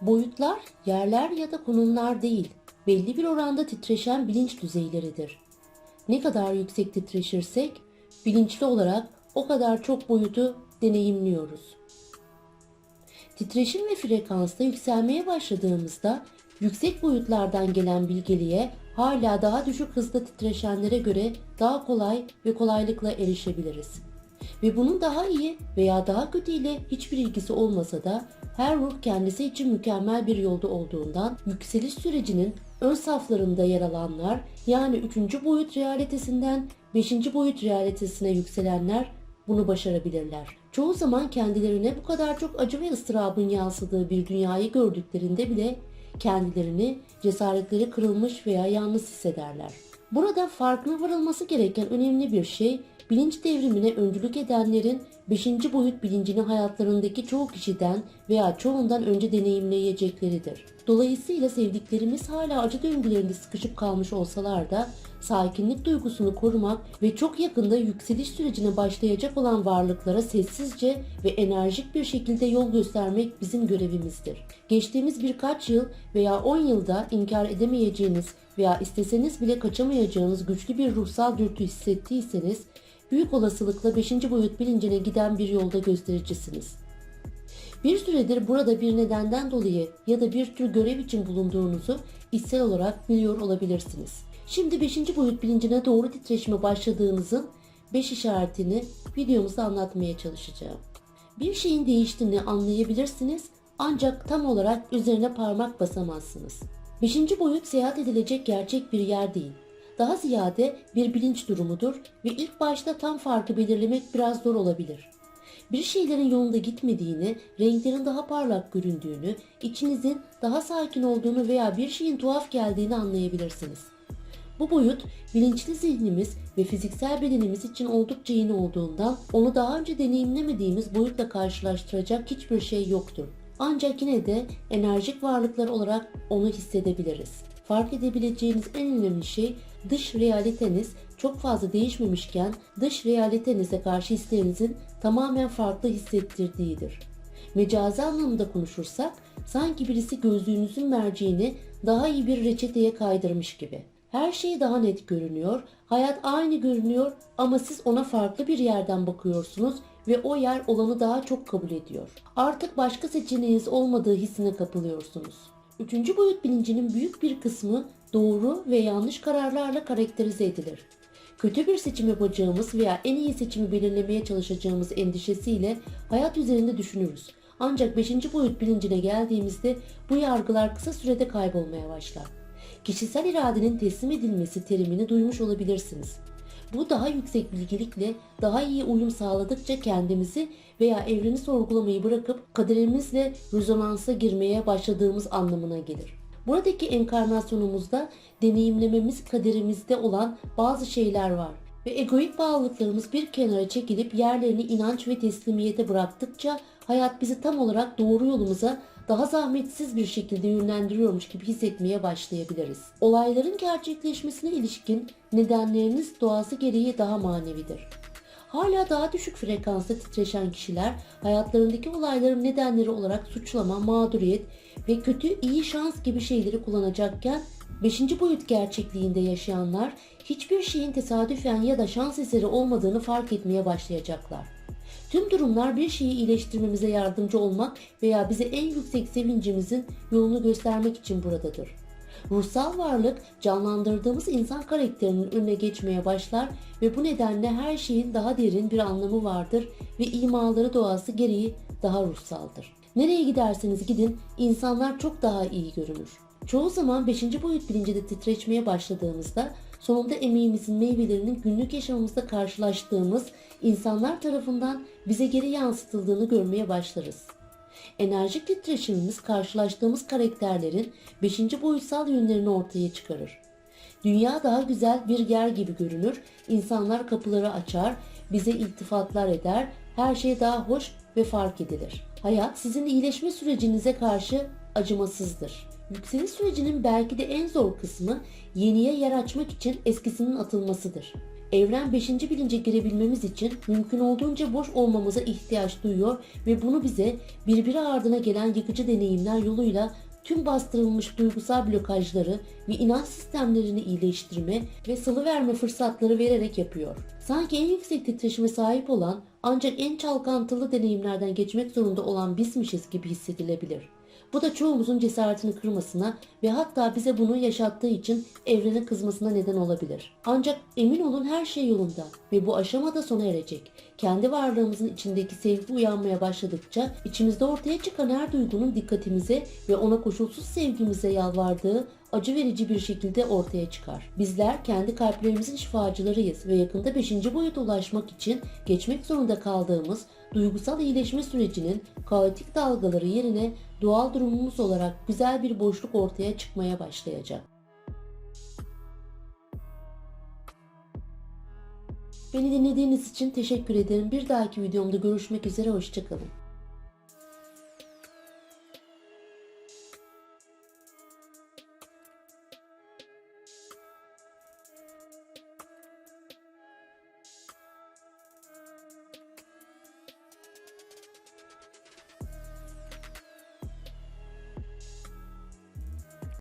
Boyutlar yerler ya da konumlar değil, belli bir oranda titreşen bilinç düzeyleridir. Ne kadar yüksek titreşirsek bilinçli olarak o kadar çok boyutu deneyimliyoruz. Titreşim ve frekansta yükselmeye başladığımızda yüksek boyutlardan gelen bilgeliğe hala daha düşük hızda titreşenlere göre daha kolay ve kolaylıkla erişebiliriz. Ve bunun daha iyi veya daha kötü ile hiçbir ilgisi olmasa da her ruh kendisi için mükemmel bir yolda olduğundan yükseliş sürecinin ön saflarında yer alanlar yani 3. boyut realitesinden 5. boyut realitesine yükselenler bunu başarabilirler. Çoğu zaman kendilerine bu kadar çok acı ve ıstırabın yansıdığı bir dünyayı gördüklerinde bile kendilerini cesaretleri kırılmış veya yalnız hissederler. Burada farkına varılması gereken önemli bir şey bilinç devrimine öncülük edenlerin 5. boyut bilincini hayatlarındaki çoğu kişiden veya çoğundan önce deneyimleyecekleridir. Dolayısıyla sevdiklerimiz hala acı döngülerinde sıkışıp kalmış olsalar da sakinlik duygusunu korumak ve çok yakında yükseliş sürecine başlayacak olan varlıklara sessizce ve enerjik bir şekilde yol göstermek bizim görevimizdir. Geçtiğimiz birkaç yıl veya 10 yılda inkar edemeyeceğiniz veya isteseniz bile kaçamayacağınız güçlü bir ruhsal dürtü hissettiyseniz büyük olasılıkla 5. boyut bilincine giden bir yolda göstericisiniz. Bir süredir burada bir nedenden dolayı ya da bir tür görev için bulunduğunuzu içsel olarak biliyor olabilirsiniz. Şimdi 5. boyut bilincine doğru titreşime başladığınızın 5 işaretini videomuzda anlatmaya çalışacağım. Bir şeyin değiştiğini anlayabilirsiniz ancak tam olarak üzerine parmak basamazsınız. 5. boyut seyahat edilecek gerçek bir yer değil. Daha ziyade bir bilinç durumudur ve ilk başta tam farkı belirlemek biraz zor olabilir. Bir şeylerin yolunda gitmediğini, renklerin daha parlak göründüğünü, içinizin daha sakin olduğunu veya bir şeyin tuhaf geldiğini anlayabilirsiniz. Bu boyut bilinçli zihnimiz ve fiziksel bedenimiz için oldukça yeni olduğundan onu daha önce deneyimlemediğimiz boyutla karşılaştıracak hiçbir şey yoktur. Ancak yine de enerjik varlıklar olarak onu hissedebiliriz. Fark edebileceğiniz en önemli şey dış realiteniz çok fazla değişmemişken dış realitenize karşı hislerinizin tamamen farklı hissettirdiğidir. Mecazi anlamda konuşursak sanki birisi gözlüğünüzün merceğini daha iyi bir reçeteye kaydırmış gibi. Her şey daha net görünüyor, hayat aynı görünüyor ama siz ona farklı bir yerden bakıyorsunuz ve o yer olanı daha çok kabul ediyor. Artık başka seçeneğiniz olmadığı hissine kapılıyorsunuz. Üçüncü boyut bilincinin büyük bir kısmı doğru ve yanlış kararlarla karakterize edilir. Kötü bir seçim yapacağımız veya en iyi seçimi belirlemeye çalışacağımız endişesiyle hayat üzerinde düşünürüz. Ancak 5. boyut bilincine geldiğimizde bu yargılar kısa sürede kaybolmaya başlar. Kişisel iradenin teslim edilmesi terimini duymuş olabilirsiniz. Bu daha yüksek bilgelikle daha iyi uyum sağladıkça kendimizi veya evreni sorgulamayı bırakıp kaderimizle rezonansa girmeye başladığımız anlamına gelir. Buradaki enkarnasyonumuzda deneyimlememiz kaderimizde olan bazı şeyler var ve egoik bağlılıklarımız bir kenara çekilip yerlerini inanç ve teslimiyete bıraktıkça hayat bizi tam olarak doğru yolumuza daha zahmetsiz bir şekilde yönlendiriyormuş gibi hissetmeye başlayabiliriz. Olayların gerçekleşmesine ilişkin nedenleriniz doğası gereği daha manevidir. Hala daha düşük frekansta titreşen kişiler hayatlarındaki olayların nedenleri olarak suçlama, mağduriyet ve kötü iyi şans gibi şeyleri kullanacakken 5. boyut gerçekliğinde yaşayanlar hiçbir şeyin tesadüfen ya da şans eseri olmadığını fark etmeye başlayacaklar. Tüm durumlar bir şeyi iyileştirmemize yardımcı olmak veya bize en yüksek sevincimizin yolunu göstermek için buradadır. Ruhsal varlık canlandırdığımız insan karakterinin önüne geçmeye başlar ve bu nedenle her şeyin daha derin bir anlamı vardır ve imaları doğası gereği daha ruhsaldır. Nereye giderseniz gidin insanlar çok daha iyi görünür. Çoğu zaman 5. boyut bilincinde titreşmeye başladığımızda sonunda emeğimizin meyvelerinin günlük yaşamımızda karşılaştığımız insanlar tarafından bize geri yansıtıldığını görmeye başlarız. Enerjik titreşimimiz karşılaştığımız karakterlerin 5. boyutsal yönlerini ortaya çıkarır. Dünya daha güzel bir yer gibi görünür, insanlar kapıları açar, bize iltifatlar eder, her şey daha hoş ve fark edilir. Hayat sizin iyileşme sürecinize karşı acımasızdır. Yükseliş sürecinin belki de en zor kısmı yeniye yer açmak için eskisinin atılmasıdır. Evren 5. bilince girebilmemiz için mümkün olduğunca boş olmamıza ihtiyaç duyuyor ve bunu bize birbiri ardına gelen yıkıcı deneyimler yoluyla tüm bastırılmış duygusal blokajları ve inanç sistemlerini iyileştirme ve salıverme fırsatları vererek yapıyor. Sanki en yüksek titreşime sahip olan ancak en çalkantılı deneyimlerden geçmek zorunda olan bizmişiz gibi hissedilebilir. Bu da çoğumuzun cesaretini kırmasına ve hatta bize bunu yaşattığı için evrene kızmasına neden olabilir. Ancak emin olun her şey yolunda ve bu aşamada sona erecek. Kendi varlığımızın içindeki sevgi uyanmaya başladıkça içimizde ortaya çıkan her duygunun dikkatimize ve ona koşulsuz sevgimize yalvardığı acı verici bir şekilde ortaya çıkar. Bizler kendi kalplerimizin şifacılarıyız ve yakında 5. boyuta ulaşmak için geçmek zorunda kaldığımız duygusal iyileşme sürecinin kaotik dalgaları yerine doğal durumumuz olarak güzel bir boşluk ortaya çıkmaya başlayacak. Beni dinlediğiniz için teşekkür ederim. Bir dahaki videomda görüşmek üzere, hoşçakalın.